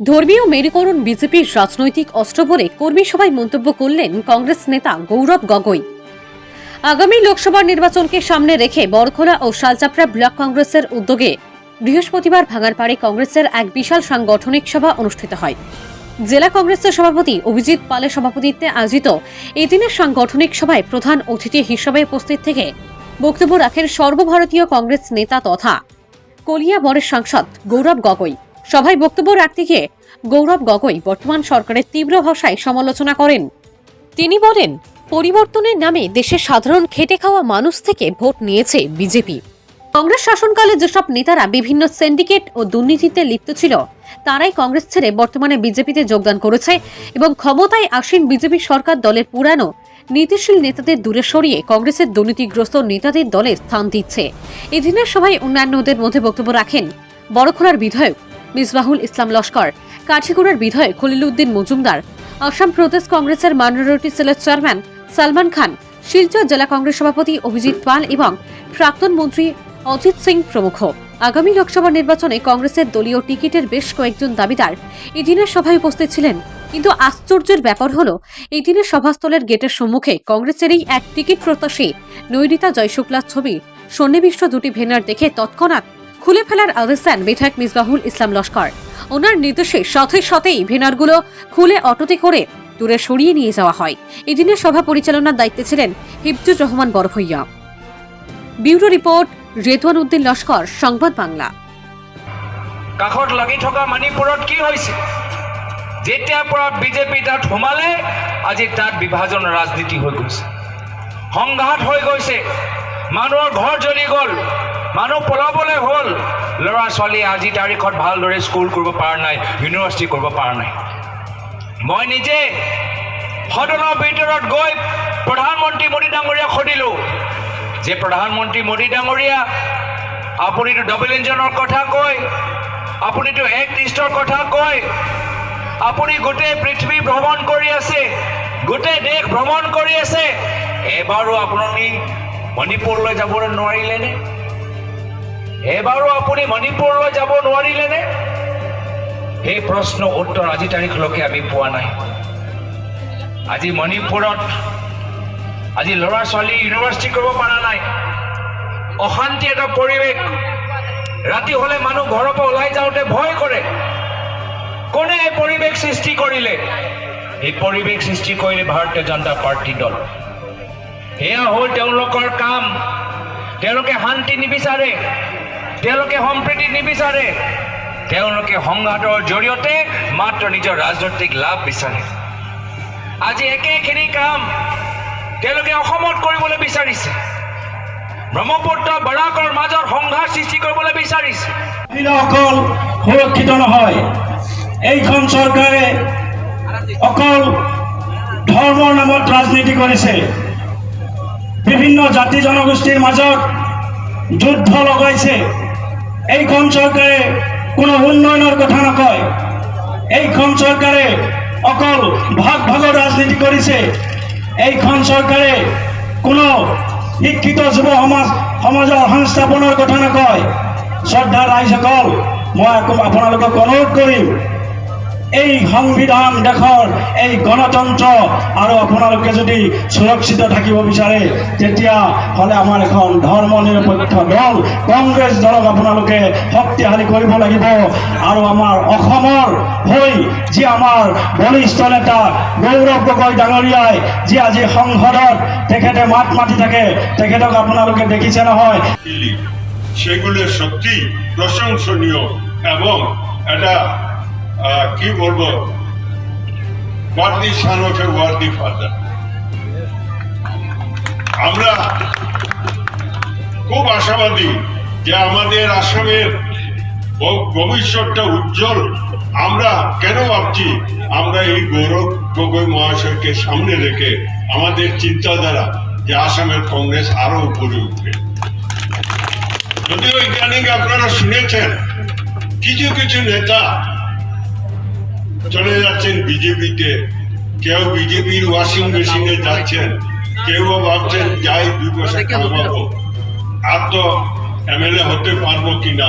ধর্মীয় মেরুকরণ বিজেপির রাজনৈতিক অস্ত্র বলে কর্মী সভায় মন্তব্য করলেন কংগ্রেস নেতা গৌরব গগৈ। আগামী লোকসভা নির্বাচনকে সামনে রেখে বরখোলা ও শালচাপড়া ব্লক কংগ্রেসের উদ্যোগে বৃহস্পতিবার ভাঙারপাড়ে কংগ্রেসের এক বিশাল সাংগঠনিক সভা অনুষ্ঠিত হয়। জেলা কংগ্রেসের সভাপতি অভিজিৎ পালের সভাপতিত্বে আয়োজিত এদিনের সাংগঠনিক সভায় প্রধান অতিথি হিসেবে উপস্থিত থেকে বক্তব্য রাখেন সর্বভারতীয় কংগ্রেস নেতা তথা কলিয়াবরের সাংসদ গৌরব গগৈ। সভায় বক্তব্য রাখতে গিয়ে গৌরব গগৈ বর্তমান সরকারের তীব্র ভাষায় সমালোচনা করেন। তিনি বলেন, পরিবর্তনের নামে দেশের সাধারণ খেটে খাওয়া মানুষ থেকে ভোট নিয়েছে বিজেপি। কংগ্রেস শাসনকালে যেসব নেতারা বিভিন্ন সিন্ডিকেট ও দুর্নীতিতে লিপ্ত ছিল, তারাই কংগ্রেস ছেড়ে বর্তমানে বিজেপিতে যোগদান করেছে এবং ক্ষমতায় আসীন বিজেপি সরকার দলের পুরানো নীতিশীল নেতাদের দূরে সরিয়ে কংগ্রেসের দুর্নীতিগ্রস্ত নেতাদের দলে স্থান দিচ্ছে। এদিনের সভায় অন্যান্যদের মধ্যে বক্তব্য রাখেন বড়খোলার বিধায়ক মিসবাহুল ইসলাম লস্কর। কাঠিগুড়ার বিধায়ক খলিল উদ্দিন মজুমদার, আসাম প্রদেশ কংগ্রেসের মাইনরিটি সেলের চেয়ারম্যান সালমান খান, শিলচর জেলা কংগ্রেস সভাপতি অভিজিৎ পাল এবং প্রাক্তন মন্ত্রী অজিত সিং প্রমুখ। আগামী লোকসভা নির্বাচনে কংগ্রেসের দলীয় টিকিটের বেশ কয়েকজন দাবিদার এদিনের সভায় উপস্থিত ছিলেন। কিন্তু আশ্চর্যের ব্যাপার হলো, এই দিনের সভাস্থলের গেটের সম্মুখে কংগ্রেসেরই এক টিকিট প্রত্যাশী নৈরিতা জয়শুক্লার ছবি, সন্নিবিষ্ট দুটি ভেনার দেখে তৎক্ষণাৎ খুলে ফেলার আদেশ দেন বিধায়ক মিসবাহুল ইসলাম লস্কর। ওনার নির্দেশে সাথে সাথেই ভেনারগুলো খুলে অটোতে করে দূরে সরিয়ে নিয়ে যাওয়া হয়। এদিনের সভা পরিচালনার দায়িত্বে ছিলেন হিফজুর রহমান বড়ভইয়া। ব্যুরো রিপোর্ট ৰেতুৱান উদ্দিন লস্কর, সংবাদ বাংলা। কাষত লাগি থকা মণিপুৰত কি হয়েছে যেতিয়াৰ পৰা বিজেপি তাত সোমালে, আজি তাত বিভাজন ৰাজনীতি হৈ গৈছে। সংঘাত হৈ গৈছে। মানুহৰ ঘৰ জ্বলি গ'ল। মানুহ পলাবলৈ হ'ল। ল'ৰা ছোৱালীয়ে আজি তাৰিখত ভালদৰে স্কুল কৰিব পৰা নাই ইউনিভাৰ্চিটি কৰিব পৰা নাই। মই নিজে সদনৰ ভিতৰত গৈ প্ৰধানমন্ত্ৰী মোদী ডাঙৰীয়াক সুধিলোঁ যে প্ৰধানমন্ত্ৰী মোদী ডাঙৰীয়া আপুনিতো ডাবল ইঞ্জিনৰ কথা কয় আপুনিতো এক লিষ্টৰ কথা কয় আপুনি গোটেই পৃথিৱী ভ্ৰমণ কৰি আছে গোটেই দেশ ভ্ৰমণ কৰি আছে এবাৰো আপুনি মণিপুৰলৈ যাবলৈ নোৱাৰিলেনে? এবাৰো আপুনি মণিপুৰলৈ যাব নোৱাৰিলেনে? সেই প্ৰশ্ন উত্তৰ আজি তাৰিখলৈকে আমি পোৱা নাই। আজি মণিপুৰত আজি ল'ৰা ছোৱালী ইউনিভাৰ্চিটি কৰিব পৰা নাই। অশান্তি এটা পৰিৱেশ। ৰাতি হ'লে মানুহ ঘৰৰ পৰা ওলাই যাওঁতে ভয় কৰে। কোনে এই পৰিৱেশ সৃষ্টি কৰিলে? এই পৰিৱেশ সৃষ্টি কৰিলে ভাৰতীয় জনতা পাৰ্টী দল। সেয়া হ'ল তেওঁলোকৰ কাম। তেওঁলোকে শান্তি নিবিচাৰে। তেওঁলোকে সম্প্ৰীতি নিবিচাৰে। তেওঁলোকে সংঘাতৰ জৰিয়তে মাত্ৰ নিজৰ ৰাজনৈতিক লাভ বিচাৰে। আজি একেখিনি কাম তেওঁলোকে অসমত কৰিবলৈ বিচাৰিছে। ব্ৰহ্মপুত্ৰ বৰাকৰ মাজত সংঘাত সৃষ্টি কৰিবলৈ বিচাৰিছে। মহিলাসকল সুৰক্ষিত নহয়, এইখন চৰকাৰে অকল ধৰ্মৰ নামত ৰাজনীতি কৰিছে। বিভিন্ন জাতি জনগোষ্ঠীৰ মাজত যুদ্ধ লগাইছে। এইখন চৰকাৰে কোনো উন্নয়নৰ কথা নকয় এইখন চৰকাৰে অকল ভাগ ভাগৰ ৰাজনীতি কৰিছে। এইখন চৰকাৰে কোনো শিক্ষিত যুৱ সমাজ, সমাজৰ সংস্থাপনৰ কথা নকয় শ্ৰদ্ধা ৰাইজসকল, মই আকৌ আপোনালোকক অনুৰোধ কৰিম এই সংবিধান দেশৰ এই গণতন্ত্ৰ আৰু আপোনালোকে যদি সুৰক্ষিত থাকিব বিচাৰে তেতিয়াহ'লে আমাৰ এখন ধৰ্ম নিৰপেক্ষ দল, কংগ্ৰেছ দলক আপোনালোকে শক্তিশালী কৰিব লাগিব। আৰু আমাৰ অসমৰ হৈ যি আমাৰ বলিষ্ঠ নেতা গৌৰৱ গগৈ ডাঙৰীয়াই যি আজি সংসদত তেখেতে মাত মাতি থাকে, তেখেতক আপোনালোকে দেখিছে নহয়। সেগুলো সত্যি প্রশংসনীয় এবং এটা কি বলব? Worthy son a worthy father আমরা খুব আশাবাদী যে আমাদের আসামের ভবিষ্যৎটা উজ্জ্বল। আমরা কেন ভাবছি আমরা এই গৌরব গগৈ মহাশয়কে সামনে রেখে আমাদের চিন্তাধারা যে আসামের কংগ্রেস আরও উপরে উঠবে। যদিও ইদানিং আপনারা শুনেছেন, কিছু কিছু নেতা চলে যাচ্ছেন বিজেপিতে কেউ বিজেপির ওয়াশিং মেশিনে যাচ্ছেন কেউ ভাবছেন যাই দুই পয়সা খাওয়াবো আর তো এমএলএ হতে পারব কিনা